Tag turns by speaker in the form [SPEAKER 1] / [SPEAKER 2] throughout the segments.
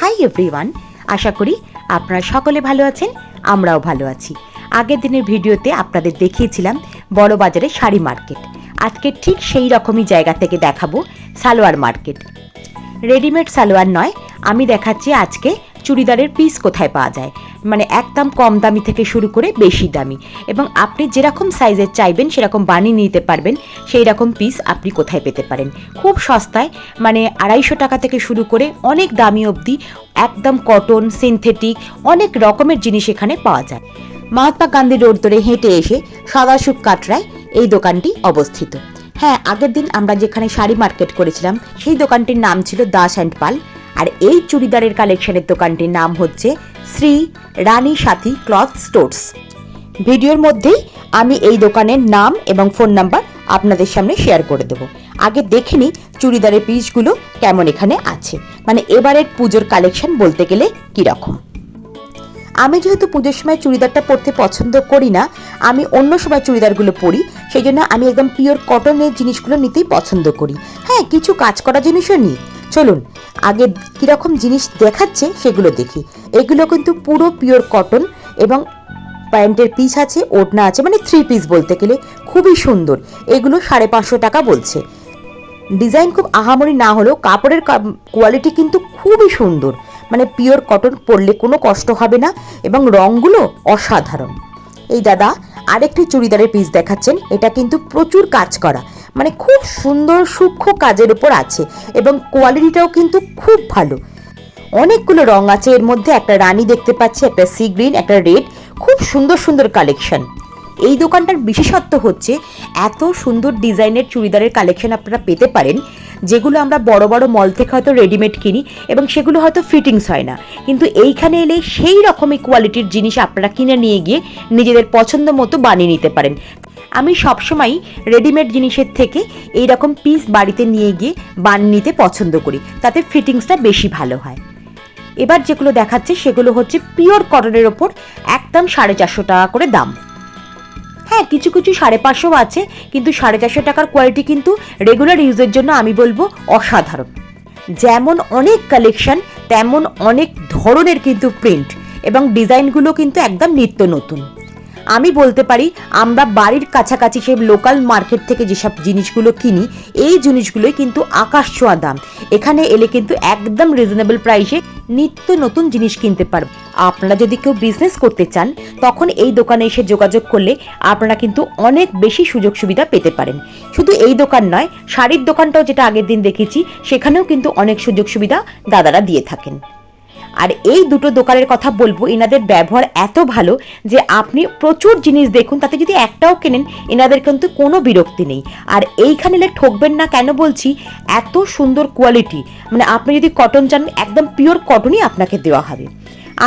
[SPEAKER 1] Hi everyone আশা করি আপনারা সকলে ভালো আছেন, আমরাও ভালো আছি। আগের দিনের ভিডিওতে আপনাদের দেখিয়েছিলাম বড় বাজারে শাড়ি মার্কেট। আজকে ঠিক সেই রকমই জায়গা থেকে দেখাবো সালোয়ার মার্কেট। রেডিমেড সালোয়ার নয়, আমি দেখাচ্ছি আজকে চুড়িদারের পিস কোথায় পাওয়া যায়? মানে একদম কম দামি থেকে শুরু করে বেশি দামি। এবং আপনি যেরকম সাইজের চাইবেন, সেরকম বানিয়ে নিতে পারবেন। সেই রকম পিস আপনি কোথায় পেতে পারেন? খুব সস্তায় মানে আড়াইশো টাকা থেকে শুরু করে অনেক দামি অবধি একদম কটন সিনথেটিক অনেক রকমের জিনিস এখানে পাওয়া যায়। মহাত্মা গান্ধী রোড ধরে হেঁটে এসে সদাশুক কাটরায় এই দোকানটি অবস্থিত। হ্যাঁ আগের দিন আমরা যেখানে শাড়ি মার্কেট করেছিলাম, সেই দোকানটির নাম ছিল দাস অ্যান্ড পাল। আর এই চুড়িদারের কালেকশনের দোকানটির নাম হচ্ছে শ্রী রানী সাথী ক্লথ স্টোর্স। ভিডিওর মধ্যেই আমি এই দোকানের নাম এবং ফোন নাম্বার আপনাদের সামনে শেয়ার করে দেবো। আগে দেখে নিই চুড়িদারের পিসগুলো কেমন এখানে আছে। মানে এবারের পুজোর কালেকশন বলতে গেলে কীরকম? আমি যেহেতু পুজোর সময় চুড়িদারটা পরতে পছন্দ করি না, আমি অন্য সময় চুড়িদারগুলো পরি, সেই জন্য আমি একদম পিওর কটনের জিনিসগুলো নিতেই পছন্দ করি। হ্যাঁ কিছু কাজ করা জিনিসও নিই। চলুন, আগে কীরকম জিনিস দেখাচ্ছে সেগুলো দেখি। এগুলো কিন্তু পুরো পিওর কটন এবং প্যান্টের পিস আছে, ওড়না আছে মানে থ্রি পিস বলতে গেলে। খুবই সুন্দর। এগুলো সাড়ে পাঁচশো টাকা বলছে। ডিজাইন খুব আহামরি না হলেও কাপড়ের কোয়ালিটি কিন্তু খুবই সুন্দর। মানে পিওর কটন পরলে কোনো কষ্ট হবে না এবং রঙগুলো অসাধারণ। এই দাদা, আরেকটি চুড়িদারের পিস দেখাচ্ছেন। এটা কিন্তু প্রচুর কাজ করা। মানে খুব সুন্দর, সূক্ষ্ম কাজের উপর আছে এবং কোয়ালিটিটাও কিন্তু খুব ভালো। অনেকগুলো রং আছে, এর মধ্যে একটা রানী দেখতে পাচ্ছি, একটা সি গ্রিন একটা রেড খুব সুন্দর সুন্দর কালেকশন এই দোকানটার বিশেষত্ব হচ্ছে এত সুন্দর ডিজাইনের চুড়িদারের কালেকশন আপনারা পেতে পারেন, যেগুলো আমরা বড় বড় মল থেকে হয়তো রেডিমেড কিনি এবং সেগুলো হয়তো ফিটিংস হয় না। কিন্তু এইখানে এলে সেই রকমই কোয়ালিটির জিনিস আপনারা কিনে নিয়ে গিয়ে নিজেদের পছন্দ মতো বানিয়ে নিতে পারেন। আমি সবসময়ই রেডিমেড জিনিসের থেকে এই রকম পিস বাড়িতে নিয়ে গিয়ে বানিয়ে নিতে পছন্দ করি। তাতে ফিটিংসটা বেশি ভালো হয়। এবার যেগুলো দেখাচ্ছে সেগুলো হচ্ছে পিওর কটনের ওপর একদম সাড়ে চারশো টাকা করে দাম। হ্যাঁ কিছু কিছু সাড়ে পাঁচশো আছে, কিন্তু সাড়ে চারশো টাকার কোয়ালিটি কিন্তু রেগুলার ইউজের জন্য আমি বলব অসাধারণ। যেমন অনেক কালেকশন তেমন অনেক ধরনের কিন্তু প্রিন্ট এবং ডিজাইনগুলো কিন্তু একদম নিত্য নতুন। আমি বলতে পারি, আমরা বাড়ির কাছাকাছি সেই লোকাল মার্কেট থেকে যেসব জিনিসগুলো কিনি, এই জিনিসগুলোই কিন্তু আকাশ ছোঁয়া দাম। এখানে এলে কিন্তু একদম রিজনেবল প্রাইসে নিত্য নতুন জিনিস কিনতে পারবে। আপনারা যদি কেউ বিজনেস করতে চান, তখন এই দোকানে এসে যোগাযোগ করলে আপনারা কিন্তু অনেক বেশি সুযোগ সুবিধা পেতে পারেন। শুধু এই দোকান নয়, শাড়ির দোকানটাও যেটা আগের দিন দেখেছি, সেখানেও কিন্তু অনেক সুযোগ সুবিধা দাদারা দিয়ে থাকেন। আর এই দুটো দোকানের কথা বলব এনাদের ব্যবহার এত ভালো যে আপনি প্রচুর জিনিস দেখুন, তাতে যদি একটাও কেনেন এনাদের কিন্তু কোনো বিরক্তি নেই। আর এইখানে ঠকবেন না কেন বলছি, এত সুন্দর কোয়ালিটি মানে আপনি যদি কটন চান, একদম পিওর কটনই আপনাকে দেওয়া হবে।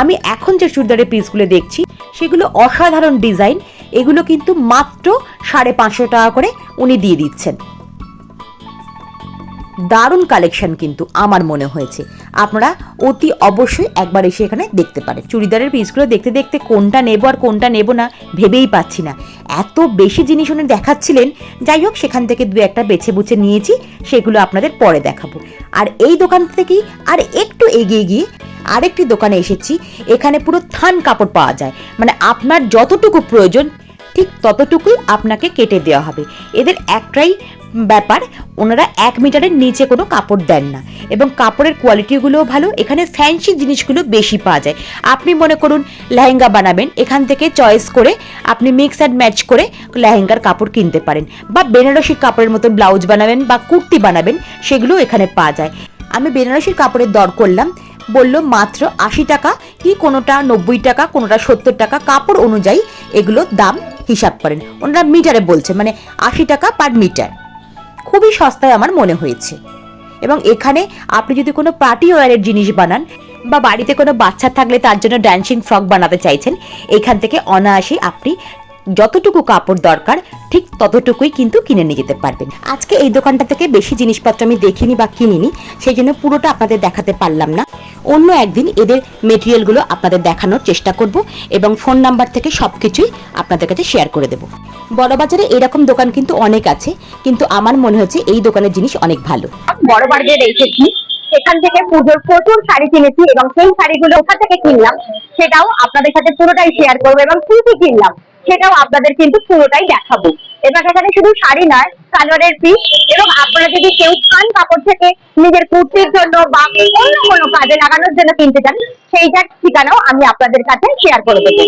[SPEAKER 1] আমি এখন যে চুড়িদারের পিসগুলো দেখছি, সেগুলো অসাধারণ ডিজাইন এগুলো কিন্তু মাত্র সাড়ে পাঁচশো টাকা করে উনি দিয়ে দিচ্ছেন। দারুণ কালেকশন কিন্তু আমার মনে হয়েছে। আপনারা অতি অবশ্যই একবার এসে এখানে দেখতে পারেন। চুড়িদারের পিসগুলো দেখতে দেখতে কোনটা নেব আর কোনটা নেব না ভেবেই পাচ্ছি না। এত বেশি জিনিস উনি দেখাচ্ছিলেন, যাই হোক সেখান থেকে দু একটা বেছে বুছে নিয়েছি, সেগুলো আপনাদের পরে দেখাবো। আর এই দোকান থেকেই আর একটু এগিয়ে গিয়ে আরেকটি দোকানে এসেছি, এখানে পুরো থান কাপড় পাওয়া যায়। মানে আপনার যতটুকু প্রয়োজন ঠিক ততটুকুই আপনাকে কেটে দেওয়া হবে। এদের একটাই ব্যাপার, ওনারা এক মিটারের নিচে কোনো কাপড় দেন না এবং কাপড়ের কোয়ালিটিগুলোও ভালো, এখানে ফ্যান্সি জিনিসগুলো বেশি পাওয়া যায়। আপনি মনে করুন লেহেঙ্গা বানাবেন, এখান থেকে চয়েস করে আপনি মিক্স অ্যান্ড ম্যাচ করে লেহেঙ্গার কাপড় কিনতে পারেন বা বেনারসির কাপড়ের মতো ব্লাউজ বানাবেন বা কুর্তি বানাবেন, সেগুলো এখানে পাওয়া যায়। আমি বেনারসির কাপড়ের দর করলাম, বলল মাত্র আশি টাকা কি কোনোটা নব্বই টাকা, কোনোটা সত্তর টাকা, কাপড় অনুযায়ী এগুলো দাম হিসাব করেন। ওনারা মিটারে বলছে মানে আশি টাকা পার মিটার। খুবই সস্তায় আমার মনে হয়েছে। এবং এখানে আপনি যদি কোনো পার্টি ওয়ারের জিনিস বানান বা বাড়িতে কোনো বাচ্চা থাকলে তার জন্য ড্যান্সিং ফ্রক বানাতে চাইছেন, এখান থেকে অনায়াসে আপনি যতটুকু কাপড় দরকার, ঠিক ততটুকুই কিন্তু কিনে নিয়ে যেতে পারবেন। আজকে এই দোকানটা থেকে বেশি জিনিসপত্র আমি দেখিনি বা কিনিনি, সেই জন্য পুরোটা আপনাদের দেখাতে পারলাম না। অন্য একদিন এদের মেটেরিয়ালগুলো আপনাদের দেখানোর চেষ্টা করব এবং ফোন নাম্বার থেকে সব কিছুই আপনাদের কাছে শেয়ার করে দেবো। বড়বাজারে এরকম দোকান কিন্তু অনেক আছে, কিন্তু আমার মনে হচ্ছে এই দোকানের জিনিস অনেক ভালো।
[SPEAKER 2] বড় বাজারে এসেছি সেখান থেকে পুজোর প্রচুর শাড়ি কিনেছি এবং সেই শাড়িগুলো ওখান থেকে কিনলাম, সেটাও আপনাদের সাথে পুরোটাই শেয়ার করব এবং কি কি কিনলাম, সেটাও আপনাদের কিন্তু পুরোটাই দেখাবো। এবং এখানে শুধু শাড়ি নয়, সালোয়ারের পিস এবং আপনারা যদি কেউ খান কাপড় থেকে নিজের কুর্তির জন্য বা অন্য কোনো কাজে লাগানোর জন্য কিনতে চান সেইটার ঠিকানাও আমি আপনাদের কাছে শেয়ার করে দেবো।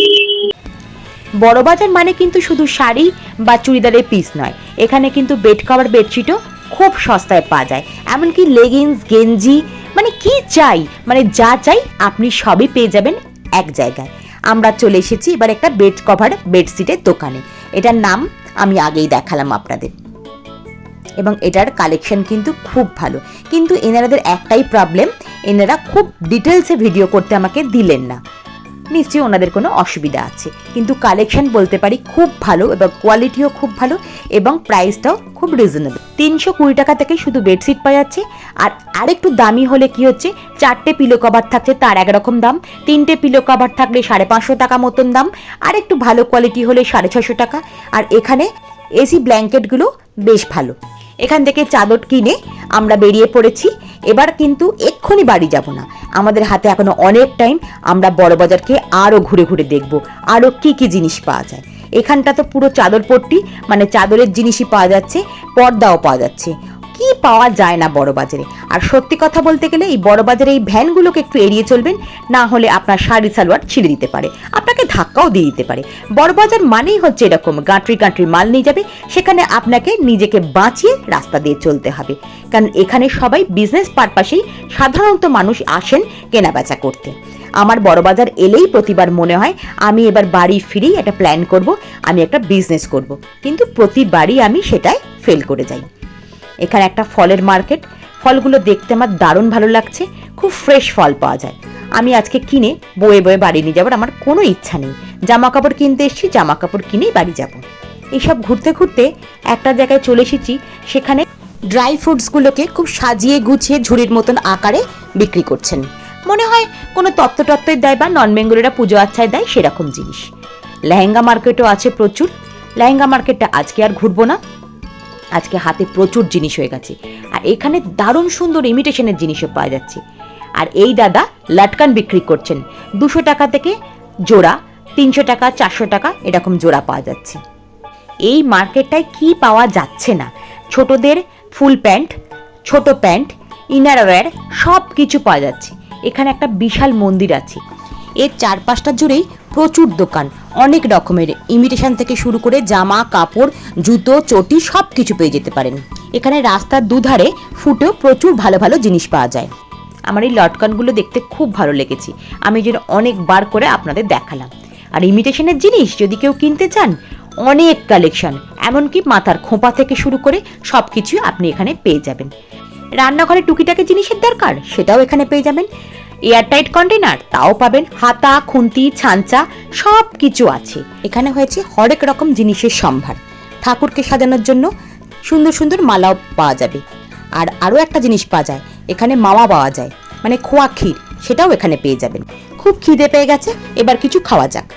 [SPEAKER 1] বড়বাজার মানে কিন্তু শুধু শাড়ি বা চুড়িদারের পিস নয়, এখানে কিন্তু বেড কভার বেডশিটও খুব সস্তায় পাওয়া যায়। এমনকি লেগিংস গেঞ্জি মানে কি চাই মানে যা চাই আপনি সবই পেয়ে যাবেন এক জায়গায়। আমরা চলে এসেছি এবার একটা বেড কভার বেডশিটের দোকানে। এটার নাম আমি আগেই দেখালাম আপনাদের। এবং এটার কালেকশন কিন্তু খুব ভালো। কিন্তু এনারাদের একটাই প্রবলেম এনারা খুব ডিটেলসে ভিডিও করতে আমাকে দিলেন না। নিশ্চয়ই ওনাদের কোনো অসুবিধা আছে। কিন্তু কালেকশন বলতে পারি খুব ভালো এবং কোয়ালিটিও খুব ভালো এবং প্রাইসটাও খুব রিজনেবল তিনশো কুড়ি টাকা থেকে শুধু বেডশিট পাওয়া যাচ্ছে। আর আরেকটু দামি হলে কি হচ্ছে? চারটে পিলো কভার থাকছে, তার একরকম দাম। তিনটে পিলো কভার থাকলে সাড়ে পাঁচশো টাকা মতন দাম। আর একটু ভালো কোয়ালিটি হলে সাড়ে ছশো টাকা। আর এখানে এসি ব্ল্যাঙ্কেটগুলো বেশ ভালো। এখান থেকে চাদর কিনে আমরা বেরিয়ে পড়েছি। এবার কিন্তু এক্ষুনি বাড়ি যাব না। আমাদের হাতে এখনও অনেক টাইম আমরা বড় বাজারকে আরও ঘুরে ঘুরে দেখব আরও কি কি জিনিস পাওয়া যায়। এখানটা তো পুরো চাদর পট্টি মানে চাদরের জিনিসই পাওয়া যাচ্ছে, পর্দাও পাওয়া যাচ্ছে। কি পাওয়া যায় না বড় বাজারে? আর সত্যি কথা বলতে গেলে এই বড় বাজারে এই ভ্যানগুলোকে একটু এড়িয়ে চলবেন, না হলে আপনার শাড়ি সালোয়ার ছিঁড়ে দিতে পারে, আপনাকে ধাক্কাও দিয়ে দিতে পারে। বড় বাজার মানেই হচ্ছে এরকম, গাঁটরি গাঁটরি মাল নিয়ে যাবে, সেখানে আপনাকে নিজেকে বাঁচিয়ে রাস্তা দিয়ে চলতে হবে। কারণ এখানে সবাই বিজনেস পারপাসেই সাধারণত মানুষ আসেন কেনাবেচা করতে। আমার বড় বাজার এলেই প্রতিবার মনে হয়, আমি এবার বাড়ি ফিরেই একটা প্ল্যান করব, আমি একটা বিজনেস করব। কিন্তু প্রতিবারই আমি সেটাই ফেল করে যাই। এখানে একটা ফলের মার্কেট। ফলগুলো দেখতে আমার দারুণ ভালো লাগছে। খুব ফ্রেশ ফল পাওয়া যায়। আমি আজকে কিনে বয়ে বয়ে বাড়ি নিয়ে যাবার আমার কোনো ইচ্ছা নেই। জামা কাপড় কিনতে এসেছি জামা কাপড় কিনেই বাড়ি যাব। এইসব ঘুরতে ঘুরতে একটা জায়গায় চলে এসেছি, সেখানে ড্রাই ফ্রুটসগুলোকে খুব সাজিয়ে গুছিয়ে ঝুড়ির মতন আকারে বিক্রি করছেন। মনে হয় কোনো তত্ত্ব টত্ত্বের দেয় বা নন বেঙ্গলিরা পুজো আচ্ছায় দেয় সেরকম জিনিস। লেহেঙ্গা মার্কেটও আছে প্রচুর। লেহেঙ্গা মার্কেটটা আজকে আর ঘুরবো না। আজকে হাতে প্রচুর জিনিস হয়ে গেছে। আর এখানে দারুণ সুন্দর ইমিটেশনের জিনিসও পাওয়া যাচ্ছে। আর এই দাদা লাটকান বিক্রি করছেন। দুশো টাকা থেকে জোড়া, তিনশো টাকা, চারশো টাকা এরকম জোড়া পাওয়া যাচ্ছে। এই মার্কেটটায় কি পাওয়া যাচ্ছে না? ছোটদের ফুল প্যান্ট, ছোট প্যান্ট ইনারওয়্যার সব কিছু পাওয়া যাচ্ছে। এখানে একটা বিশাল মন্দির আছে। এর চারপাশটা জুড়েই প্রচুর দোকান। অনেক রকমের ইমিটেশন থেকে শুরু করে জামা, কাপড়, জুতো, চটি সব কিছু পেয়ে যেতে পারেন। এখানে রাস্তার দুধারে ফুটেও প্রচুর ভালো ভালো জিনিস পাওয়া যায়। আমার এই লটকনগুলো দেখতে খুব ভালো লেগেছে। আমি যেন অনেকবার করে আপনাদের দেখালাম। আর ইমিটেশনের জিনিস যদি কেউ কিনতে চান, অনেক কালেকশন এমনকি মাথার খোঁপা থেকে শুরু করে সব কিছুই আপনি এখানে পেয়ে যাবেন। রান্নাঘরে টুকিটাকি জিনিসের দরকার, সেটাও এখানে পেয়ে যাবেন। এয়ারটাইট কন্টেনার তাও পাবেন হাতা, খুন্তি ছাঞ্চা সব কিছু আছে। এখানে হয়েছে হরেক রকম জিনিসের সম্ভার। ঠাকুরকে সাজানোর জন্য সুন্দর সুন্দর মালাও পাওয়া যাবে। আর আরও একটা জিনিস পাওয়া যায়, এখানে মাওয়া পাওয়া যায়। মানে খোয়া ক্ষীর, সেটাও এখানে পেয়ে যাবেন। খুব খিদে পেয়ে গেছে, এবার কিছু খাওয়া যাক।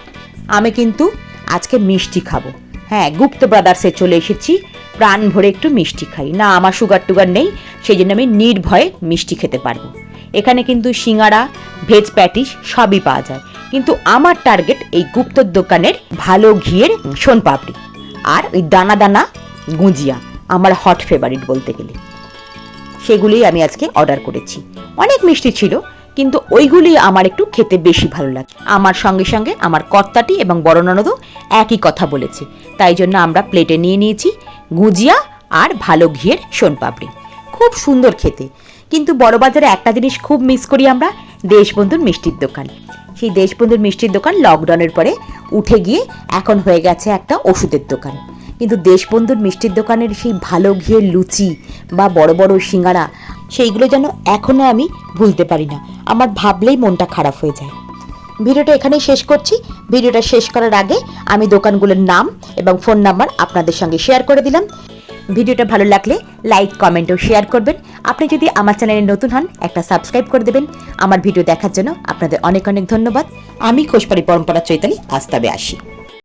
[SPEAKER 1] আমি কিন্তু আজকে মিষ্টি খাব। হ্যাঁ গুপ্ত ব্রাদার্সে চলে এসেছি, প্রাণ ভরে একটু মিষ্টি খাই। না, আমার সুগার টুগার নেই, সেই জন্য আমি নির্ভয়ে মিষ্টি খেতে পারব। এখানে কিন্তু সিঙ্গারা, ভেজ প্যাটিস সবই পাওয়া যায়। কিন্তু আমার টার্গেট এই গুপ্তর দোকানের ভালো ঘিয়ের সোনপাপড়ি আর ওই দানা দানা গুঁজিয়া, আমার হট ফেভারিট বলতে গেলে। সেগুলোই আমি আজকে অর্ডার করেছি। অনেক মিষ্টি ছিল, কিন্তু ওইগুলি আমার একটু খেতে বেশি ভালো লাগে। আমার সঙ্গে সঙ্গে আমার কর্তাটি এবং বড় ননদও একই কথা বলেছে। তাই জন্য আমরা প্লেটে নিয়ে নিয়েছি গুজিয়া আর ভালো ঘিয়ের সোনপাপড়ি খুব সুন্দর খেতে। কিন্তু বড়বাজারে একটা জিনিস খুব মিস করি আমরা, দেশবন্ধুর মিষ্টির দোকান। সেই দেশবন্ধুর মিষ্টির দোকান লকডাউনের পরে উঠে গিয়ে এখন হয়ে গেছে একটা ওষুধের দোকান। কিন্তু দেশবন্ধুর মিষ্টির দোকানের সেই ভালো ঘিয়ের লুচি বা বড় বড় সিঙ্গারা, সেইগুলো যেন এখনও আমি ভুলতে পারি না। আমার ভাবলেই মনটা খারাপ হয়ে যায়। ভিডিওটা এখানেই শেষ করছি। ভিডিওটা শেষ করার আগে আমি দোকানগুলোর নাম এবং ফোন নাম্বার আপনাদের সঙ্গে শেয়ার করে দিলাম। ভিডিওটা ভালো লাগলে লাইক, কমেন্ট ও শেয়ার করবেন। আপনি যদি আমার চ্যানেলে নতুন হন, একটা সাবস্ক্রাইব করে দেবেন। আমার ভিডিও দেখার জন্য আপনাদের অনেক অনেক ধন্যবাদ। আমি খোসপাড়ি পরম্পরা চৈতালি আজ তবে আসি।